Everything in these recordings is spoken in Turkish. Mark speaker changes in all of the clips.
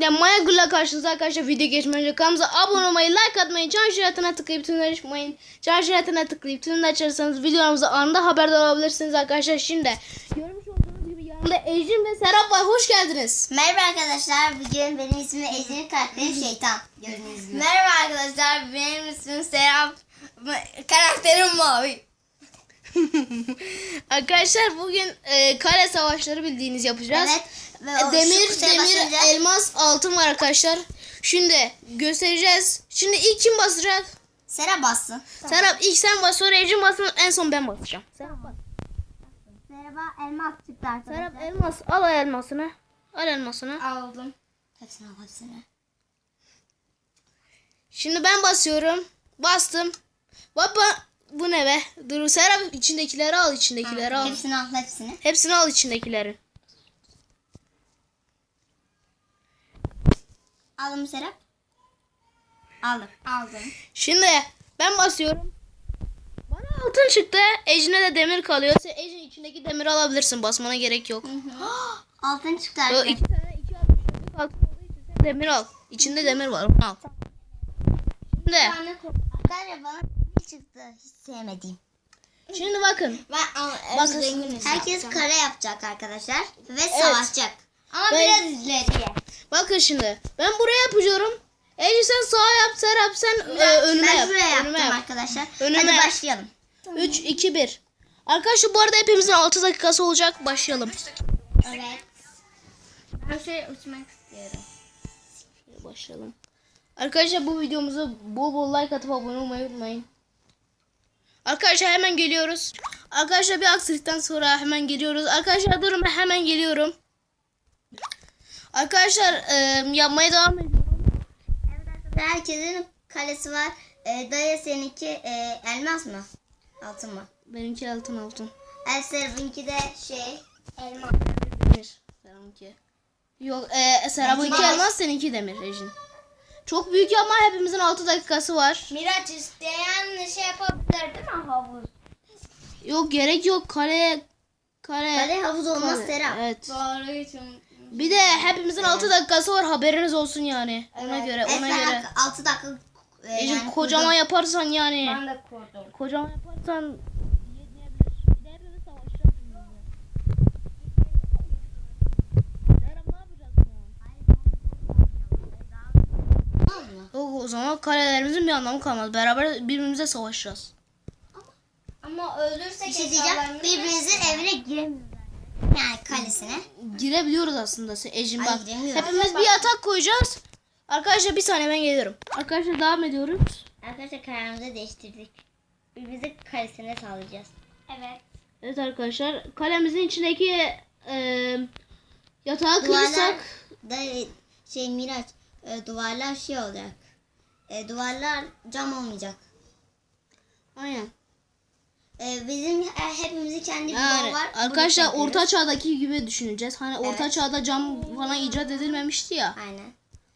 Speaker 1: Ya Maya Gül'le karşınızda arkadaşlar video geçmeden önce kanalımıza abone olmayı, like atmayı, çan şiratına tıklayıp tümleri açmayın. Çan şiratına tıklayıp tümleri açarsanız videolarımıza anında haberdar olabilirsiniz arkadaşlar. Şimdi görmüş olduğunuz gibi yanımda Ecrin ve Serap var. Hoş geldiniz.
Speaker 2: Merhaba arkadaşlar. Bugün benim ismim Ejder'in karakteri şeytan.
Speaker 3: Merhaba arkadaşlar benim ismim Serap. Karakterim mavi.
Speaker 1: arkadaşlar bugün e, kare savaşları bildiğiniz yapacağız.
Speaker 2: Evet. Ve
Speaker 1: E, Demir, demir,
Speaker 2: basınca-
Speaker 1: elmas, altın var arkadaşlar. Şimdi göstereceğiz. Şimdi ilk kim basacak?
Speaker 2: Sera bassın.
Speaker 1: Serap ilk sen bas, sonra Ecrin basın, en son ben basacağım. Serap bas.
Speaker 2: Merhaba elmas çıktı
Speaker 1: Serap elmas, al elmasını. Al elmasını.
Speaker 3: Aldım.
Speaker 2: Hepsini al hepsini.
Speaker 1: Şimdi ben basıyorum. Bastım. Baba bu ne be? Dur Serap içindekileri al içindekileri al.
Speaker 2: Hepsini al hepsini.
Speaker 1: Hepsini al içindekileri.
Speaker 2: Aldın mı Serap? Aldım.
Speaker 3: Aldım.
Speaker 1: Şimdi ben basıyorum. Bana altın çıktı. Ecine de demir kalıyor. Sen Ecin içindeki demiri alabilirsin. Basmana gerek yok.
Speaker 2: Altın çıktı arkadaşlar.
Speaker 1: iki tane iki altın altın olduğu için sen demir al. İçinde demir var. Onu al. Şimdi,
Speaker 2: Arkadaşlar bana çıktı? Hiç sevmediğim.
Speaker 1: şimdi bakın.
Speaker 3: Ben ama
Speaker 1: Bakın.
Speaker 2: Herkes kare yapacak arkadaşlar. Ve savaşacak.
Speaker 3: Ama
Speaker 1: Ben-
Speaker 3: biraz ileriye.
Speaker 1: Bakın şimdi. Ben buraya yapıyorum. Ece sen sağa yap. Serap sen e, önüme
Speaker 2: ben
Speaker 1: yap.
Speaker 2: şuraya yaptım
Speaker 1: önüme yap.
Speaker 2: arkadaşlar.
Speaker 1: Önüme
Speaker 2: Hadi
Speaker 1: yap.
Speaker 2: başlayalım.
Speaker 1: 3, 2, 1. Arkadaşlar bu arada hepimizin 6 dakikası olacak. Başlayalım.
Speaker 2: Evet.
Speaker 3: Ben şey uçmak istiyorum.
Speaker 1: Başlayalım. Arkadaşlar bu videomuza bol bol like atıp abone olmayı unutmayın. Arkadaşlar hemen geliyoruz. Arkadaşlar bir aksilikten sonra hemen geliyoruz. Arkadaşlar durun ben hemen geliyorum. Arkadaşlar e, yapmaya devam ediyorum.
Speaker 2: Herkesin kalesi var. Ee, dayı seninki e, elmas mı? Altın mı?
Speaker 1: Benimki altın altın.
Speaker 2: El Serap'ınki de şey elmas.
Speaker 1: Demir. Serap'ınki. Yok e, Serap'ınki elmas seninki demir Ejin. Çok büyük ama hepimizin 6 dakikası var.
Speaker 3: Miraç isteyen şey yapabilir değil mi havuz?
Speaker 1: Yok gerek yok kale kale.
Speaker 2: Kale havuz olmaz
Speaker 1: Kale,
Speaker 2: Serap.
Speaker 1: Evet.
Speaker 3: Doğru için.
Speaker 1: Bir de hepimizin 6 dakikası var haberiniz olsun yani. Ona
Speaker 3: Evet.
Speaker 1: göre ona
Speaker 2: Esra
Speaker 1: göre.
Speaker 2: 6 dakika e, yani
Speaker 1: kocaman
Speaker 2: kurdum.
Speaker 1: yaparsan yani.
Speaker 3: Ben de kurdum.
Speaker 1: Kocaman yaparsan yetmeyebilir. Bir de hepimiz savaşacağız. Serap ne yapacağız
Speaker 2: Olmaz mı?
Speaker 1: Yok o zaman kalelerimizin bir anlamı kalmaz. Beraber birbirimize savaşacağız.
Speaker 3: Ama ölürsek
Speaker 2: Bir şey diyeceğim.
Speaker 3: hesaplarını-
Speaker 2: Birbirinizin evine giremiyoruz. Yani kalesine.
Speaker 1: Girebiliyoruz aslında Ecin
Speaker 2: Ay,
Speaker 1: bak.
Speaker 2: giremiyoruz.
Speaker 1: Hepimiz bir yatak koyacağız. Arkadaşlar bir saniye ben geliyorum. Arkadaşlar devam ediyoruz.
Speaker 2: Arkadaşlar kararımızı değiştirdik. Birbirimizi kalesine sağlayacağız.
Speaker 3: Evet.
Speaker 1: Evet arkadaşlar kalemizin içindeki e, yatağı
Speaker 2: Duvarlar
Speaker 1: kırırsak
Speaker 2: da şey Miraç e, duvarlar şey olacak. E, duvarlar cam olmayacak.
Speaker 1: aynen.
Speaker 2: E, bizim e, hepimizin kendi bir
Speaker 1: Yani
Speaker 2: var.
Speaker 1: arkadaşlar
Speaker 2: Bunu
Speaker 1: orta çağdaki gibi düşüneceğiz. Hani orta
Speaker 2: Evet.
Speaker 1: çağda cam falan icat edilmemişti ya.
Speaker 2: Aynen.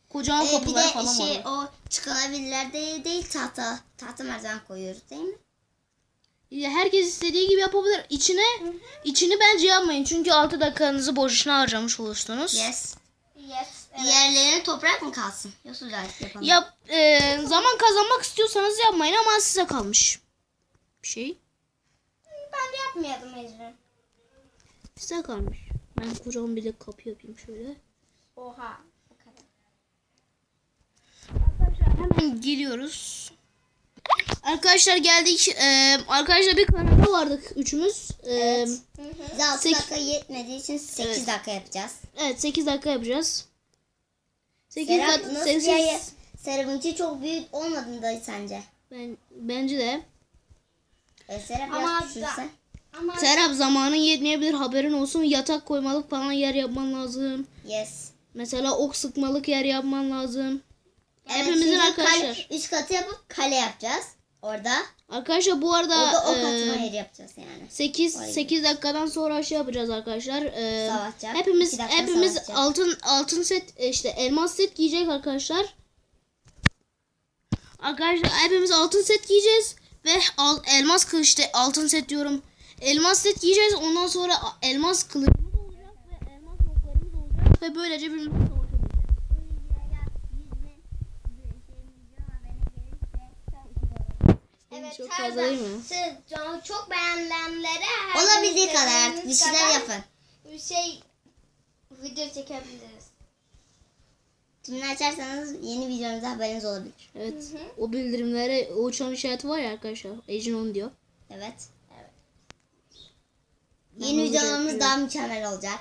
Speaker 1: Kocaman
Speaker 2: E, bir
Speaker 1: kapılar
Speaker 2: de
Speaker 1: falan
Speaker 2: şey
Speaker 1: vardı.
Speaker 2: o çıkılabilirler değil, değil tahta. Tahta merdiven koyuyoruz değil mi?
Speaker 1: Ya Herkes istediği gibi yapabilir. İçine içini bence yapmayın. Çünkü 6 dakikanızı boşuna harcamış olursunuz.
Speaker 2: Yes.
Speaker 3: Yes.
Speaker 2: Diğerlerine toprak mı kalsın? Yoksa gayet yapalım.
Speaker 1: Yap e, zaman kazanmak istiyorsanız yapmayın ama size kalmış. Bir şey
Speaker 3: Ben de yapmayalım Ecrin.
Speaker 1: size kalmış. Ben kocaman bir de kapı yapayım şöyle.
Speaker 3: Oha. Bu kadar.
Speaker 1: Hemen geliyoruz. Arkadaşlar geldik. Ee, arkadaşlar bir kanalda vardık üçümüz. Ee, evet.
Speaker 2: Bize 6
Speaker 1: Sek-
Speaker 2: dakika yetmediği için 8
Speaker 1: Evet.
Speaker 2: dakika yapacağız.
Speaker 1: 8 dakika yapacağız. 8
Speaker 2: Serap nasıl
Speaker 1: sekiz-
Speaker 2: yayı? Serap'ınki çok büyük olmadı mı dayı sence?
Speaker 1: ben bence de.
Speaker 2: E, Serap
Speaker 3: Ama da-. Ama
Speaker 1: Serap zamanın yetmeyebilir haberin olsun. Yatak koymalık falan yer yapman lazım.
Speaker 2: Yes.
Speaker 1: Mesela ok sıkmalık yer yapman lazım.
Speaker 2: Evet,
Speaker 1: Hepimizin arkadaşlar.
Speaker 2: Kale, üst katı yapıp kale yapacağız. Orada.
Speaker 1: Arkadaşlar bu arada
Speaker 2: Orada ok
Speaker 1: e,
Speaker 2: atma yeri yapacağız yani.
Speaker 1: 8
Speaker 2: Oraya
Speaker 1: 8 dakikadan sonra şey yapacağız arkadaşlar. Ee,
Speaker 2: Savaşacak.
Speaker 1: hepimiz hepimiz
Speaker 2: savaşacak.
Speaker 1: altın altın set e, işte elmas set giyecek arkadaşlar. Arkadaşlar hepimiz altın set giyeceğiz ve al, elmas kılıç işte altın set diyorum. Elmas set giyeceğiz. Ondan sonra elmas kılıcımız olacak ve elmas oklarımız olacak ve böylece birbirimize Çok fazla değil mi?
Speaker 3: Siz çok- beğenilenlere her
Speaker 2: Olabildiği kadar artık bir şeyler
Speaker 3: kadar
Speaker 2: yapın.
Speaker 3: Bir şey video çekebiliriz.
Speaker 2: Tümünü açarsanız yeni videomuzda haberiniz olabilir.
Speaker 1: Evet. O bildirimlere o uçan işareti var ya arkadaşlar. Ejin onu diyor.
Speaker 2: Evet.
Speaker 3: Evet.
Speaker 2: Yeni videolarımız
Speaker 1: yapıyorum.
Speaker 2: daha mükemmel olacak.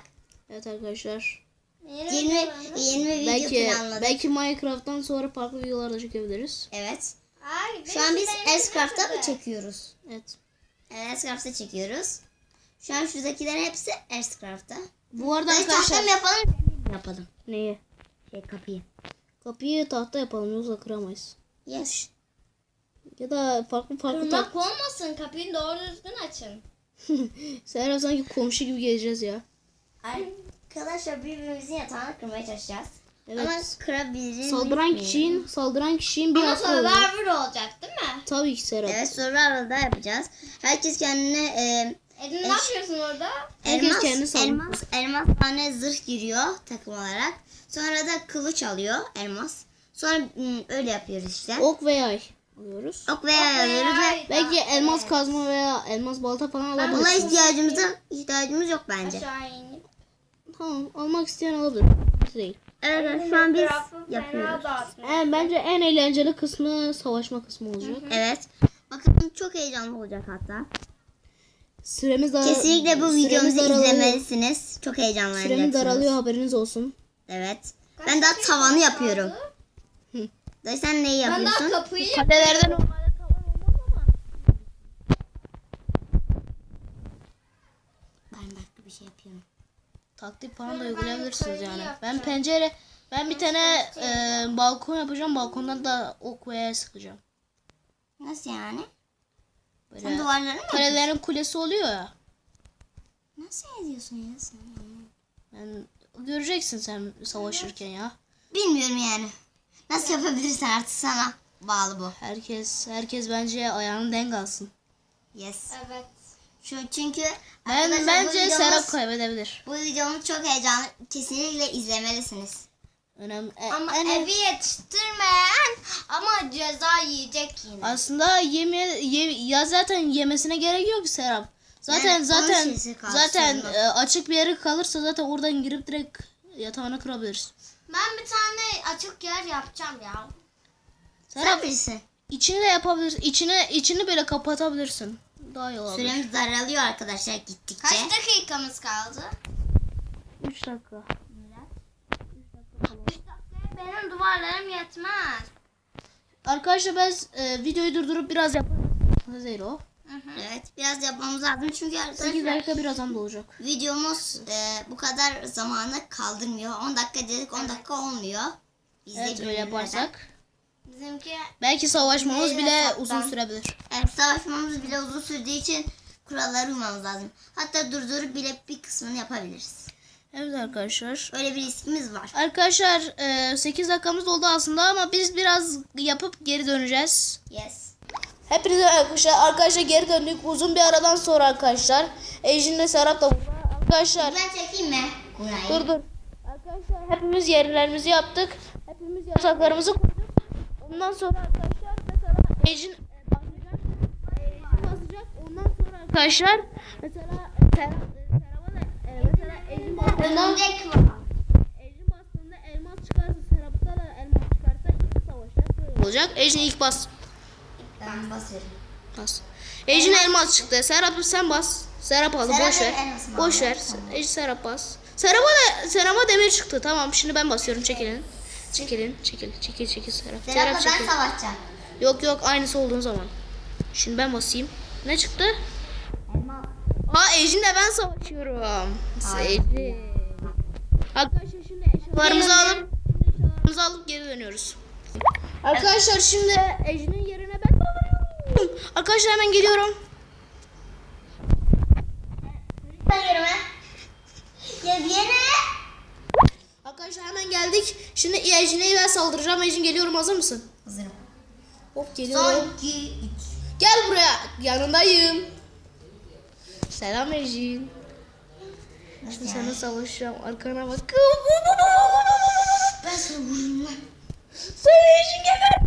Speaker 1: Evet arkadaşlar.
Speaker 3: Yeni
Speaker 2: 20
Speaker 3: videolarını-
Speaker 2: 20 video
Speaker 1: Belki
Speaker 2: planladık.
Speaker 1: belki Minecraft'tan sonra farklı videolar da çekebiliriz.
Speaker 2: Evet.
Speaker 3: Ay,
Speaker 2: Şu an biz
Speaker 3: benim
Speaker 2: Escraft'ta mı çekiyoruz?
Speaker 1: Evet.
Speaker 2: Evet, çekiyoruz. Şu an şuradakilerin hepsi Escraft'ta.
Speaker 1: Bu arada
Speaker 2: Dayı tahta
Speaker 1: arkadaşlar
Speaker 2: mı yapalım? mi Yapalım.
Speaker 1: neyi?
Speaker 2: Şey kapıyı.
Speaker 1: Kapıyı tahta yapalım yoksa kıramayız.
Speaker 2: Yes.
Speaker 1: Ya da farklı farklı
Speaker 3: Kırmak
Speaker 1: tahta.
Speaker 3: olmasın kapıyı doğru düzgün açın.
Speaker 1: Serap sanki komşu gibi geleceğiz ya.
Speaker 2: Arkadaşlar birbirimizin yatağını kırmaya çalışacağız.
Speaker 1: Evet.
Speaker 2: Ama kırabiliriz.
Speaker 1: Saldıran kişinin saldıran kişinin bir
Speaker 3: Ama
Speaker 1: hakkı olacak.
Speaker 3: Survivor olacak değil mi?
Speaker 1: Tabii ki Serap.
Speaker 2: Evet survival'da yapacağız. Herkes kendine e,
Speaker 3: Edin ne yapıyorsun orada?
Speaker 1: Herkes
Speaker 2: elmas,
Speaker 1: kendi
Speaker 2: elmas, elmas tane zırh giriyor takım olarak. Sonra da kılıç alıyor elmas. Sonra mm, öyle yapıyoruz işte.
Speaker 1: Ok ve yay alıyoruz.
Speaker 2: Ok ve yay alıyoruz ve
Speaker 1: Belki elmas kazma veya elmas balta falan
Speaker 2: buna
Speaker 1: alabilirsiniz.
Speaker 2: ihtiyacımız ihtiyacımız yok bence.
Speaker 3: Aşağı inip.
Speaker 1: Tamam almak isteyen alabilir. Değil.
Speaker 2: Evet şu an biz yapıyoruz.
Speaker 1: Yani bence en eğlenceli kısmı savaşma kısmı olacak.
Speaker 2: Evet. Bakın çok heyecanlı olacak hatta.
Speaker 1: Süremiz
Speaker 2: Kesinlikle bu
Speaker 1: süremiz
Speaker 2: videomuzu
Speaker 1: daralıyor.
Speaker 2: izlemelisiniz. Çok
Speaker 1: Süremiz
Speaker 2: heyecanlanacaksınız.
Speaker 1: daralıyor haberiniz olsun.
Speaker 2: Evet. Ben daha tavanı yapıyorum. Dayı sen neyi
Speaker 3: Ben daha
Speaker 2: yapıyorsun?
Speaker 3: kapıyı
Speaker 1: Kadelerden
Speaker 2: Ben başka bir şey yapıyorum.
Speaker 1: Taktik falan da
Speaker 3: Ben
Speaker 1: uygulayabilirsiniz yani. Ben pencere ben bir tane e, balkon yapacağım. Balkondan da ok ve yay sıkacağım.
Speaker 2: Nasıl yani? Sen
Speaker 1: Böyle
Speaker 2: duvarları mı
Speaker 1: kalelerin kulesi oluyor ya.
Speaker 2: Nasıl ediyorsun ya sen?
Speaker 1: Yani göreceksin sen savaşırken ya.
Speaker 2: Bilmiyorum yani. Nasıl yapabilirsen artık sana bağlı bu.
Speaker 1: Herkes herkes bence ayağını denk alsın.
Speaker 2: Yes.
Speaker 3: Evet.
Speaker 2: Şu çünkü
Speaker 1: Ben bence
Speaker 2: videomuz-
Speaker 1: Serap kaybedebilir.
Speaker 2: Bu videomuz çok heyecanlı. Kesinlikle izlemelisiniz.
Speaker 1: Önemli. e-
Speaker 3: Ama
Speaker 1: en-
Speaker 3: evi yetiştirmeyen ama ceza yiyecek yine.
Speaker 1: aslında yeme ye, ya zaten yemesine gerek yok Serap. Zaten
Speaker 2: Yani
Speaker 1: zaten zaten e, açık bir yere kalırsa zaten oradan girip direkt yatağına kırabiliriz.
Speaker 3: Ben bir tane açık yer yapacağım ya.
Speaker 2: Sen
Speaker 1: Serap
Speaker 2: bilirsin.
Speaker 1: içini de yapabilirsin. İçine içini böyle kapatabilirsin. Daha iyi olabilir.
Speaker 2: Süremiz daralıyor arkadaşlar gittikçe.
Speaker 3: Kaç dakikamız kaldı?
Speaker 1: 3 dakika.
Speaker 3: 3 dakikaya benim duvarlarım yetmez.
Speaker 1: Arkadaşlar ben e, videoyu durdurup biraz yaparım. Zero.
Speaker 2: Evet biraz yapmamız lazım çünkü
Speaker 1: 8
Speaker 2: arkadaşlar
Speaker 1: dakika birazdan dolacak.
Speaker 2: videomuz e, bu kadar zamanı kaldırmıyor. 10 dakika dedik 10 dakika olmuyor. Biz de
Speaker 1: Evet öyle
Speaker 2: gönüllülerden.
Speaker 1: yaparsak.
Speaker 3: Bizimki
Speaker 1: Belki savaşmamız
Speaker 3: Neyle
Speaker 1: bile
Speaker 3: hesaptan?
Speaker 1: uzun sürebilir.
Speaker 2: Evet savaşmamız bile uzun sürdüğü için kurallara uymamız lazım. Hatta durdurup bile bir kısmını yapabiliriz.
Speaker 1: Evet arkadaşlar.
Speaker 2: Öyle bir riskimiz var.
Speaker 1: Arkadaşlar e, 8 dakikamız doldu aslında ama biz biraz yapıp geri döneceğiz.
Speaker 2: Yes.
Speaker 1: Hepinize arkadaşlar, arkadaşlar geri döndük. Uzun bir aradan sonra arkadaşlar. Ejin'le Serap da burada. Arkadaşlar
Speaker 2: Ben çekeyim mi?
Speaker 1: Dur dur. Arkadaşlar hepimiz yerlerimizi yaptık. Hepimiz yataklarımızı koyduk. Ondan sonra arkadaşlar mesela Ejin e, basacak. Ejin basacak. Ondan sonra arkadaşlar mesela Serap, e, Serap'a da e, mesela Ejin bastığında. Ejin bastığında elmas çıkarsa Serap'ta da elmas çıkarsa ilk böyle olacak. Ejin ilk bas.
Speaker 2: Ben basıyorum.
Speaker 1: Bas. Ejin elmas çıktı. Serap sen bas. Serap aldı
Speaker 2: Serap
Speaker 1: boş ver. Boş ver. Ejin Serap bas. Serap'a da Serap'a demir çıktı. Tamam şimdi ben basıyorum. Çekilin. Çekilin. Çekil. Çekil çekil Serap. Serap
Speaker 2: Serap'la ben
Speaker 1: çekil.
Speaker 2: savaşacağım.
Speaker 1: Yok yok aynısı olduğun zaman. Şimdi ben basayım. Ne çıktı?
Speaker 2: Elma.
Speaker 1: Aa Ejin'le ben savaşıyorum. Ejin. Arkadaşlar şimdi eşyalarımızı alıp eşyalarımızı alıp geri dönüyoruz. Arkadaşlar şimdi Ejin'in yerine ben saldırıyorum. Arkadaşlar hemen geliyorum.
Speaker 2: Ben yerime. Ya yine.
Speaker 1: Arkadaşlar hemen geldik. Şimdi Ejin'e ben saldıracağım. Ejin geliyorum hazır mısın?
Speaker 2: Hazırım.
Speaker 1: Hop geliyorum.
Speaker 2: Son 2 3.
Speaker 1: Gel buraya. Yanındayım. Selam Ejin. Şimdi sana savaşacağım. Arkana bak.
Speaker 2: Ben sana vururum lan.
Speaker 1: Sen Ejin geber.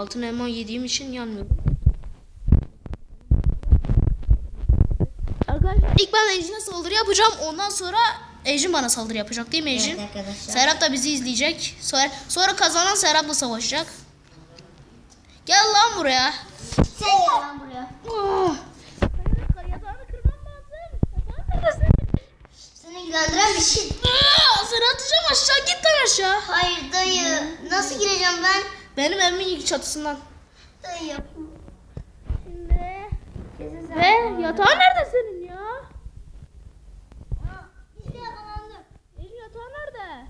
Speaker 1: Altın elma yediğim için yanmıyorum. Arkadaşlar ilk ben Ejin'e saldırı yapacağım. Ondan sonra Ejin bana saldırı yapacak değil mi Ejin?
Speaker 2: Evet arkadaşlar.
Speaker 1: Serap da bizi izleyecek. Sonra, sonra kazanan Serap'la savaşacak. Gel lan buraya.
Speaker 2: Sen gel lan buraya.
Speaker 1: Oh.
Speaker 2: Seni ilgilendiren bir şey.
Speaker 1: Aa, Seni atacağım aşağı git lan aşağı.
Speaker 2: Hayır dayı. Nasıl gireceğim ben?
Speaker 1: Benim evimin ilk çatısından.
Speaker 2: Dayı.
Speaker 1: Ve yatağın nerede senin ya? Ejin yatağın nerede?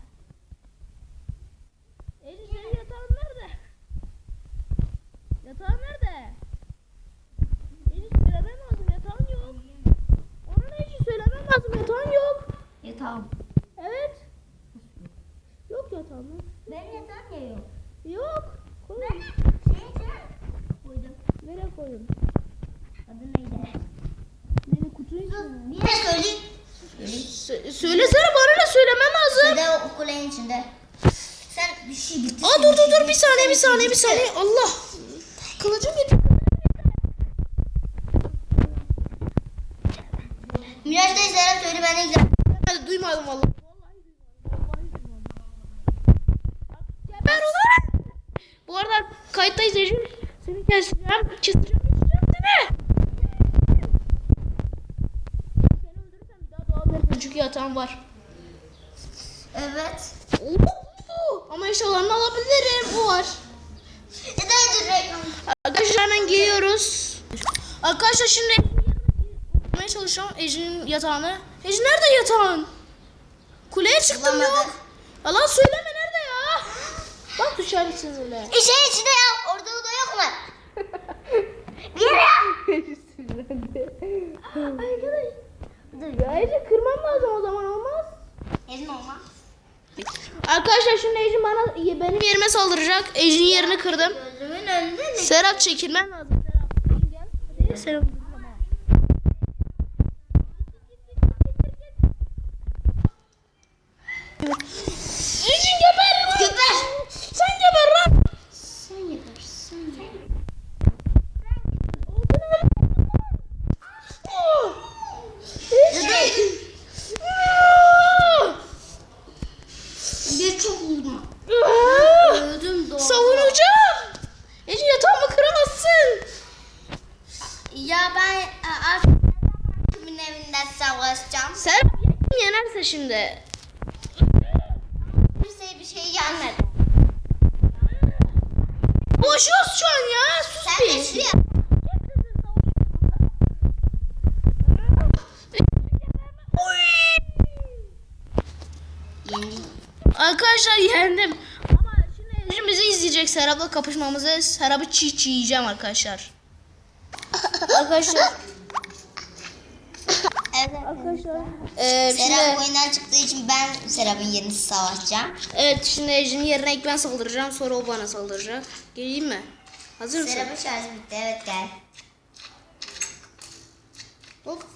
Speaker 1: Ejin senin yatağın nerede? Yatağın nerede? Ejin söylemen lazım yatağın yok. Ona ne Ejin söylemen lazım yatağın yok.
Speaker 2: Yatağım.
Speaker 1: Evet. Yok yatağın.
Speaker 2: Benim yatağım ya yok.
Speaker 1: Yok. Koyun.
Speaker 2: Şey koydum.
Speaker 1: Nereye koyun?
Speaker 2: Adı neydi?
Speaker 1: Nereye kutuyu içine?
Speaker 2: Bir de söyleyeyim.
Speaker 1: Sö- söylesene bana ne söylemen lazım.
Speaker 2: Bir de o kulenin içinde. Sen bir şey bitti.
Speaker 1: Aa dur dur dur bir saniye bir saniye bir saniye. Allah. Kılıcım gitti.
Speaker 2: Miraç dayı Serap söyle ben de ilgilen.
Speaker 1: Ben duymadım vallahi. Ben olarak. Bu arada kayıttayız Ecin. Seni keseceğim. Keseceğim. Keseceğim seni. Seni öldürürsem bir daha doğabilirsin. Çünkü yatağım var.
Speaker 2: Evet.
Speaker 1: Oo, Ama eşyalarını alabilirim. Bu var.
Speaker 2: Dur.
Speaker 1: Arkadaşlar hemen geliyoruz. Arkadaşlar şimdi bulmaya çalışacağım Ejin'in yatağını. Ejin nerede yatağın? Kuleye çıktım yok. Yalan söyleme nerede ya? Bak düşersin öyle.
Speaker 2: İşin içinde ya. Orada oda yok mu? Gir ya.
Speaker 1: Ya Ejin kırmam lazım o zaman olmaz.
Speaker 2: Ezin olma.
Speaker 1: Arkadaşlar şimdi Ejin bana benim yerime saldıracak. Ejin'in yerini kırdım. Serap çekilmen lazım. Serap Ejin gel. Hadi Serap. Ejin geber lan.
Speaker 2: Geber.
Speaker 1: Sen geber lan.
Speaker 2: Sen yapar. Sen yapar. Bir çok vurma. Öldüm doğru.
Speaker 1: Savunacağım. Ece yatağımı kıramazsın.
Speaker 2: Ya ben e, artık kimin evinde savaşacağım.
Speaker 1: Sen yenerse şimdi.
Speaker 2: Kimseye bir şey gelmedi.
Speaker 1: Boşuyoruz şu an ya. Sus
Speaker 2: Sen de
Speaker 1: bir.
Speaker 2: şuraya. Yendim.
Speaker 1: Arkadaşlar yendim. Ama şimdi Ece bizi izleyecek Serap'la kapışmamızı. Serap'ı çiğ çiğ yiyeceğim arkadaşlar. arkadaşlar.
Speaker 2: Evet.
Speaker 1: Arkadaşlar. Ee, şimdi,
Speaker 2: Serap oyundan çıktığı için ben Serap'ın yerini savaşacağım.
Speaker 1: evet şimdi Ece'nin yerine ilk ben saldıracağım. Sonra o bana saldıracak. Geleyim mi? Hazır mısın?
Speaker 2: Serap'ın şarjı bitti. Evet gel.
Speaker 1: Hop.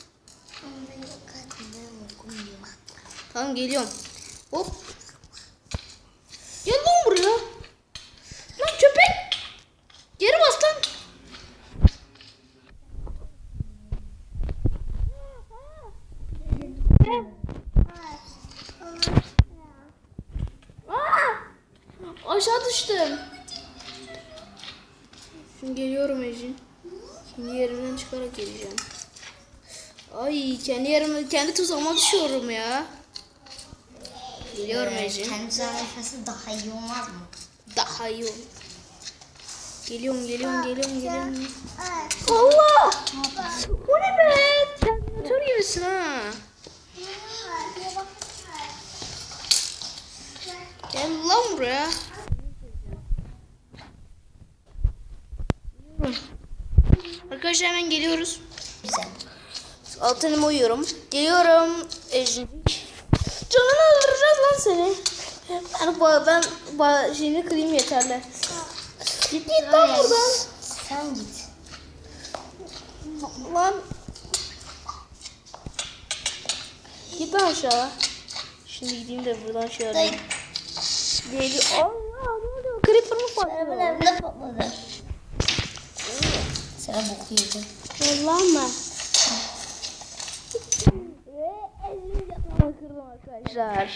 Speaker 1: Tamam geliyorum. Hop. Gel lan buraya. Lan köpek. Geri bas lan. Düştüm. Şimdi geliyorum Ejin. Şimdi yerimden çıkarak geleceğim. Ay kendi yerime kendi tuzağıma düşüyorum ya. Geliyorum Ejin.
Speaker 2: Kendi zayıfası daha iyi olmaz mı?
Speaker 1: Daha iyi olur. Geliyorum geliyorum geliyorum geliyorum. Allah! Bu ne be? Terminator gibisin ha. Gel lan buraya. Arkadaşlar hemen geliyoruz.
Speaker 2: Güzel.
Speaker 1: Altınımı uyuyorum. Geliyorum. Ejin. Canını öldüreceğiz lan seni. Ben, ba- ben ba- şeyini kırayım yeterli. Git git lan buradan.
Speaker 2: Sen git.
Speaker 1: Lan. Git lan aşağı. Şimdi gideyim de buradan şöyle.
Speaker 2: Dayı.
Speaker 1: Geliyor. Allah ne oluyor? Creeper mı
Speaker 2: Serap'ın evinde patladı.
Speaker 1: Será burrida? Lama. Já.